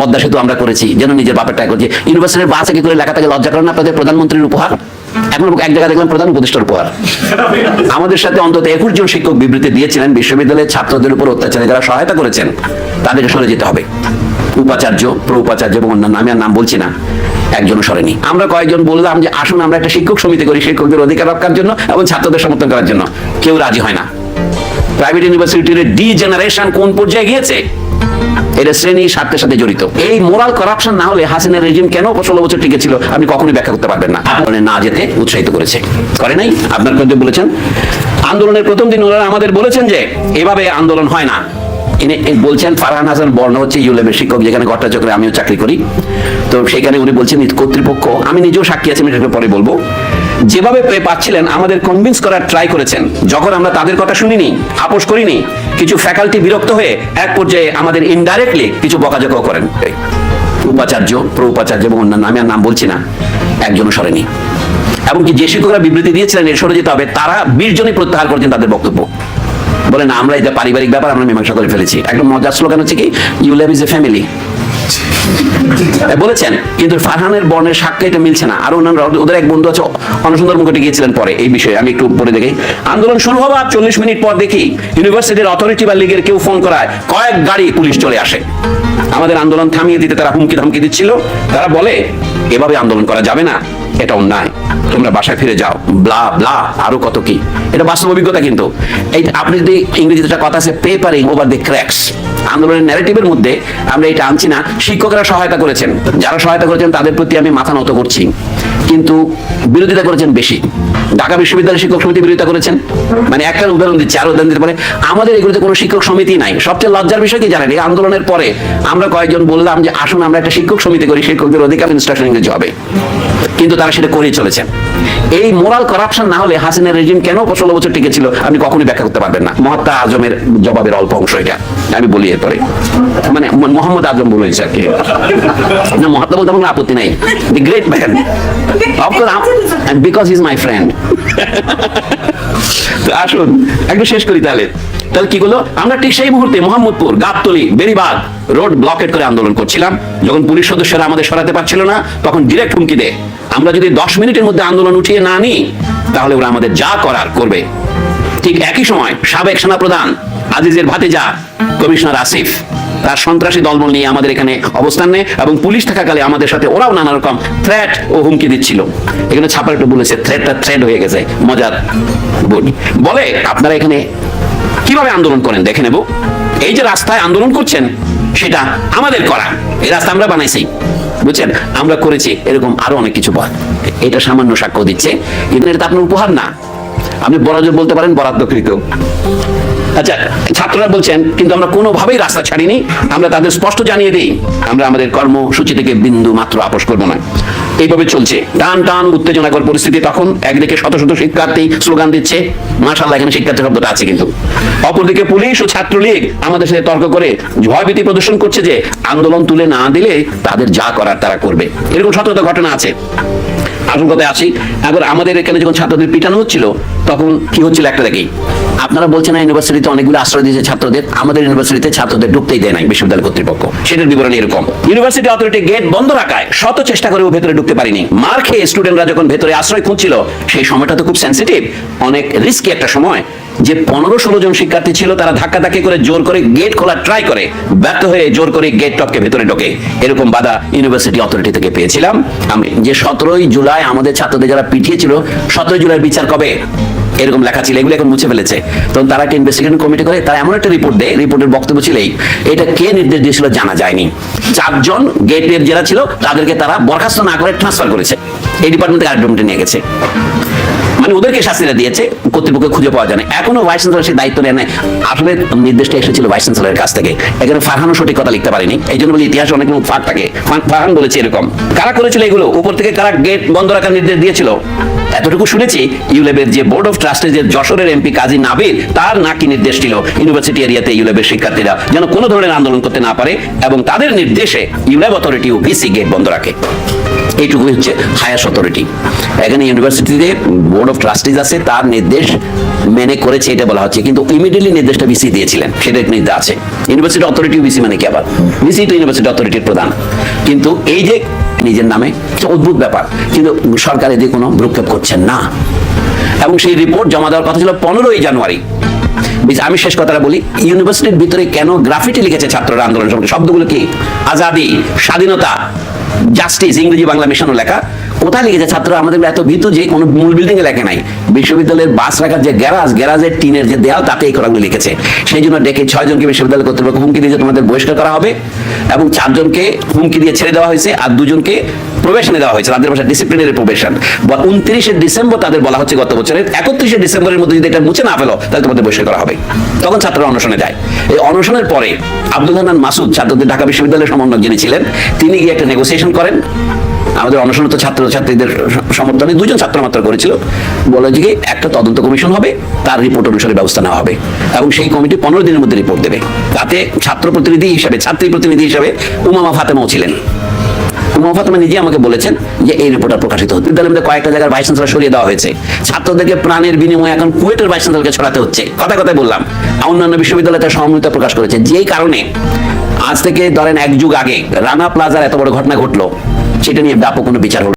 পদ্মা সেতু আমরা করেছি, যেন নিজের বাপের টাকা করছি ইউনিভার্সিটির বাস কি করে লেখা থাকে লজ্জা করেন আপনাদের প্রধানমন্ত্রীর উপহার? এখন এক জায়গায় দেখলাম প্রধান উপদেষ্টার উপহার। আমাদের সাথে অন্তত একুশ জন শিক্ষক বিবৃতি দিয়েছিলেন, বিশ্ববিদ্যালয়ের ছাত্রদের উপর অত্যাচারে যারা সহায়তা করেছেন, তাদেরকে সরে যেতে হবে। উপাচার্য প্র উপাচার্য এবং অন্যান্য, আমি আর নাম বলছি না, একজনও সরেনি। আমরা কয়েকজন বললাম যে, আসুন আমরা একটা শিক্ষক সমিতি করি, শিক্ষকদের অধিকার রক্ষার জন্য এবং ছাত্রদের সমর্থন করার জন্য। কেউ রাজি হয় না। প্রাইভেট ইউনিভার্সিটির ডি জেনারেশন কোন পর্যায়ে গিয়েছে? এটা শ্রেণি স্বার্থের সাথে জড়িত। এই মোরাল করাপশন না হলে হাসিনের রেজিম কেন ষোলো বছর টিকে ছিল আপনি কখনোই ব্যাখ্যা করতে পারবেন না। আন্দোলনে না, যেতে উৎসাহিত করেছে। করে নাই? আপনার কিন্তু বলেছেন? আন্দোলনের প্রথম দিন ওনারা আমাদের বলেছেন যে, এভাবে আন্দোলন হয় না। ইনি বলছেন, ফারহান হাসান বর্ণ হচ্ছে ইউলেবের শিক্ষক, যেখানে ঘট্টাচক্রে আমিও চাকরি করি। তো সেখানে উনি বলছেন কর্তৃপক্ষ, আমি নিজেও সাক্ষী আছি, আমি পরে বলব। যেভাবে পাচ্ছিলেন, আমাদের কনভিন্স করার ট্রাই করেছেন। যখন আমরা তাদের কথা শুনিনি, আপোষ করিনি কিছু ফ্যাকাল্টি বিরক্ত হয়ে এক পর্যায়ে আমাদের ইনডাইরেক্টলি কিছু বকাঝকাও করেন। উপাচার্য প্র উপাচার্য এবং অন্যান্য, আমি আর নাম বলছি না, একজনও সরেনি। এমনকি যে শিক্ষকরা বিবৃতি দিয়েছিলেন এর সরে যেতে হবে, তারা বিশ জনই প্রত্যাহার করেছেন তাদের বক্তব্য। বলেন, আমরা এটা পারিবারিক ব্যাপার, আমরা মীমাংসা করে ফেলেছি। একদম মজার স্লোগান হচ্ছে কি you love is a family বলেছেন, কিন্তু ফারহানের বর্ণের সাক্ষ্য এটা মিলছে না। আর অন্যান্য ওদের এক বন্ধু আছে, অনসুন্দর মুখে গিয়েছিলেন পরে, এই বিষয়ে আমি একটু পরে দেখি আন্দোলন শুরু হবার চল্লিশ মিনিট পর দেখি ইউনিভার্সিটির অথরিটি বা লিগের কেউ ফোন করায় কয়েক গাড়ি পুলিশ চলে আসে। আমাদের আন্দোলন থামিয়ে দিতে তারা হুমকি ধমকি দিচ্ছিল। তারা বলে, এভাবে আন্দোলন করা যাবে না এটা অন্যায় তোমরা বাসায় ফিরে যাও। ব্লা ব্লা, আরও কত কি? এটা বাস্তব অভিজ্ঞতা কিন্তু। এই আপনি যদি ইংরেজিতে একটা কথা আছে পেপারিং ওভার দ্য ক্র্যাকস আন্দোলনের ন্যারেটিভের মধ্যে আমরা এটা আনছি না। শিক্ষকরা সহায়তা করেছেন। যারা সহায়তা করেছেন, তাদের প্রতি আমি মাথা নত করছি। কিন্তু বিরোধিতা করেছেন বেশি। ঢাকা বিশ্ববিদ্যালয় শিক্ষক সমিতি বিরোধিতা করেছেন। মানে একটা উদাহরণ দিচ্ছি, আরও উদাহরণ দিতে পারে। আমাদের এগুলোতে কোনো শিক্ষক সমিতি নাই। সবচেয়ে লজ্জার বিষয় কি জানেন? এই আন্দোলনের পরে আমরা কয়েকজন বললাম যে, আসুন, আমরা একটা শিক্ষক সমিতি করি, শিক্ষকদের অধিকার ইনস্ট্রাকশন ইংরেজি হবে। কিন্তু তারা সেটা করেই চলেছেন। এই মোরাল করাপশন না হলে হাসিনের রেজিম কেন ষোলো বছর টিকে ছিল, আপনি কখনোই ব্যাখ্যা করতে পারবেন না। মহাত্মা আজমের জবাবের অল্প অংশ এটা। আমি বলি এরপরে। মানে মোহাম্মদ আজম বলেছে আর কি মহাত্মা বলতে কোনো আপত্তি নাই। The great man because is my friend তো আসুন, একটু শেষ করি তাহলে। তাহলে কি করল? আমরা ঠিক সেই মুহূর্তে মোহাম্মদপুর, গাবতলি বেরিবাগ রোড ব্লকেট করে আন্দোলন করছিলাম। যখন পুলিশ সদস্যরা আমাদের সরাতে পারছিল না, তখন ডিরেক্ট হুমকি দেয়। আমরা যদি দশ মিনিটের মধ্যে আন্দোলন উঠিয়ে না নিই, তাহলে ওরা আমাদের যা করার করবে। ঠিক একই সময় সাবেক সেনাপ্রধান আজিজের ভাতিজা, কমিশনার আসিফ তার সন্ত্রাসী দলবল নিয়ে আমাদের এখানে অবস্থান নেয় এবং পুলিশ থাকাকালে আমাদের সাথে ওরাও নানা রকম থ্রেট ও হুমকি দিচ্ছিল। এখানে ছাপার একটু বলেছে থ্রেটটা থ্রেট হয়ে গেছে, মজার বলি বলে, আপনারা এখানে কীভাবে আন্দোলন করেন? দেখে নেব। এই যে রাস্তায় আন্দোলন করছেন, সেটা আমাদের করা। এই রাস্তা আমরা বানাইছি। বুঝছেন? আমরা করেছি, এরকম আরও অনেক কিছু বল এটা সামান্য সাক্ষ্য দিচ্ছে। কিন্তু এটা আপনার উপহার না। আপনি বরাদ্দ বলতে পারেন বরাদ্দকৃত আচ্ছা ছাত্ররা বলছেন, কিন্তু আমরা কোনোভাবেই রাস্তা ছাড়িনি। আমরা তাদের স্পষ্ট জানিয়ে দিই, আমরা আমাদের কর্মসূচি থেকে বিন্দু মাত্র আপোষ করব না। এইভাবে চলছে। টান টান উত্তেজনাকর পরিস্থিতি তখন একদিকে শত শত শিক্ষার্থী স্লোগান দিচ্ছে। মাশাল্লাহ এখানে শিক্ষার্থী শব্দটা আছে কিন্তু। অপরদিকে পুলিশ ও ছাত্রলীগ আমাদের সাথে তর্ক করে ভয়ভীতি প্রদর্শন করছে যে, আন্দোলন তুলে না দিলে তাদের যা করার তারা করবে। এরকম শত শত ঘটনা আছে। কথায় আসি এবার আমাদের এখানে যখন ছাত্রদের পিটানো হচ্ছিল, তখন কি হচ্ছিল একটা দেখি। আপনারা বলছেন ইউনিভার্সিটিতে অনেকগুলো আশ্রয় দিয়েছে ছাত্রদের। আমাদের ইউনিভার্সিটিতে ছাত্রদের ঢুকতেই দেয় নাই বিশ্ববিদ্যালয় কর্তৃপক্ষ। সেটার বিবরণ এরকম। ইউনিভার্সিটি অথরিটি গেট বন্ধ রাখায় শত চেষ্টা করেও ভেতরে ঢুকতে পারিনি। মার খেয়ে স্টুডেন্টরা যখন ভেতরে আশ্রয় খুঁজছিল, সেই সময়টা তো খুব সেন্সিটিভ অনেক রিস্কি একটা সময়। যে পনেরো ষোলো জন শিক্ষার্থী ছিল, তারা ধাক্কা ধাক্কি করে জোর করে গেট খোলা ট্রাই করে। ব্যর্থ হয়ে জোর করে গেট টপকে ভেতরে ঢোকে। এরকম বাধা ইউনিভার্সিটি অথরিটি থেকে পেয়েছিলাম। আমি যে সতেরোই জুলাই আমাদের ছাত্রদের যারা পিটিয়েছিল, সতেরোই জুলাই বিচার কবে? এরকম লেখা ছিল, এগুলো এখন মুছে ফেলেছে। তখন তারা একটা ইনভেস্টিগেশন কমিটি করে, তারা এমন একটা রিপোর্ট দেয় রিপোর্টের বক্তব্য ছিল এই এটা কে নির্দেশ দিয়েছিল জানা যায়নি। চারজন গেটের যারা ছিল, তাদেরকে তারা বরখাস্ত না করে ট্রান্সফার করেছে। এই ডিপার্টমেন্ট আরেক ডিপার্টমেন্টে নিয়ে গেছে। মানে ওদেরকে শাস্তিটা দিয়েছে, কর্তৃপক্ষ খুঁজে পাওয়া যায় এখনও ভাইস চ্যান্সেলর সেই দায়িত্ব নেয় আসলে নির্দেশটা এসেছিল ভাইস চ্যান্সেলরের কাছ থেকে। এখানে ফারহানও সঠিক কথা লিখতে পারেনি। এই জন্য বলি ইতিহাসে অনেক ফাঁক থাকে। ফারহান বলেছে এরকম। কারা করেছিল এগুলো? উপর থেকে কারা গেট বন্ধ রাখার নির্দেশ দিয়েছিল? এতটুকু শুনেছি ইউলেবের যে বোর্ড অফ ট্রাস্টের যে যশোরের এমপি কাজী নাবির তার নাকি নির্দেশ ছিল ইউনিভার্সিটি এরিয়াতে ইউলেবের শিক্ষার্থীরা যেন কোনো ধরনের আন্দোলন করতে না পারে এবং তাদের নির্দেশে ইউলেব অথরিটি ও ভিসি গেট বন্ধ রাখে। এইটুকুই হচ্ছে হায়ার অথরিটি। এখানে ইউনিভার্সিটিতে বোর্ড অফ ট্রাস্টিজ আছে, তার নির্দেশ মেনে করেছে, এটা বলা হচ্ছে। কিন্তু ইমিডিয়েটলি নির্দেশটা বিসি দিয়েছিলেন, সেটা নির্দেশ আছে। ইউনিভার্সিটি অথরিটি বিসি মানে কি আবার? বিসি তো ইউনিভার্সিটি অথরিটির প্রধান। কিন্তু এই যে নিজের নামে। অদ্ভুত ব্যাপার। কিন্তু সরকার এদিকে কোনো ভ্রুক্ষেপ করছেন না। এবং সেই রিপোর্ট জমা দেওয়ার কথা ছিল পনেরোই জানুয়ারি। আমি শেষ কথাটা বলি ইউনিভার্সিটির ভিতরে কেন গ্রাফিটি লিখেছে ছাত্ররা আন্দোলন সম্পর্কে শব্দগুলো কি? আজাদি, স্বাধীনতা জাস্টিস ইংরেজি বাংলা মেশানো লেখা। কোথায় লিখেছে? ছাত্ররা, আমাদের এত ভীত যে কোনো মূল বিল্ডিং এ লেখে নাই। বিশ্ববিদ্যালয়ের বাস রাখার যে গ্যারাজ গ্যারাজের টিনের যে দেয়াল তাতে এই কথাগুলো লিখেছে। সেই জন্য ডেকে ছয়জনকে বিশ্ববিদ্যালয় কর্তৃপক্ষ হুমকি দিয়েছে তোমাদের বহিষ্কার করা হবে এবং চারজনকে হুমকি দিয়ে ছেড়ে দেওয়া হয়েছে আর দুজনকে প্রবেশনে দেওয়া হয়েছে। তাদের ভাষা ডিসিপ্লিনারি প্রবেশন বা উনত্রিশে ডিসেম্বর তাদের বলা হচ্ছে গত বছরের একত্রিশে ডিসেম্বরের মধ্যে যদি এটা মুছে না ফেলো, তাহলে তোমাদের বহিষ্কার করা হবে। তখন ছাত্ররা অনশনে যায়। এই অনশনের পরে আব্দুল হান্নান মাসুদ, ছাত্রদের ঢাকা বিশ্ববিদ্যালয়ের সমন্বয়ক যিনি ছিলেন, তিনি গিয়ে একটা নেগোসিয়েশন করেন। আমাদের অনশনত ছাত্র ছাত্রীদের সমর্থনে দুজন ছাত্র মাত্র করেছিল। বলে যে একটা তদন্ত কমিশন হবে, তার রিপোর্ট অনুসারে ব্যবস্থা নেওয়া হবে। এবং সেই কমিটি পনেরো দিনের মধ্যে রিপোর্ট দেবে। তাতে ছাত্র প্রতিনিধি হিসাবে, ছাত্রী প্রতিনিধি হিসাবে উমামা ফাতেমাও ছিলেন। উমা নিজে আমাকে বলেছেন যে এই প্রকাশিত হচ্ছে। বিদ্যালয়ের কয়েকটা সরিয়ে দেওয়া হয়েছে। ছাত্রদেরকে প্রাণের বিনিময়ে এখন কুয়েটের ভাইস চ্যান্সেলরকে ছড়াতে হচ্ছে। কথা কথা বললাম, অন্যান্য বিশ্ববিদ্যালয় তার সহমর্মিতা প্রকাশ করেছে। যেই কারণে আজ থেকে ধরেন এক যুগ আগে রানা প্লাজার এত বড় ঘটনা ঘটলো, সেটা নিয়ে ব্যাপক কোনো বিচার হলো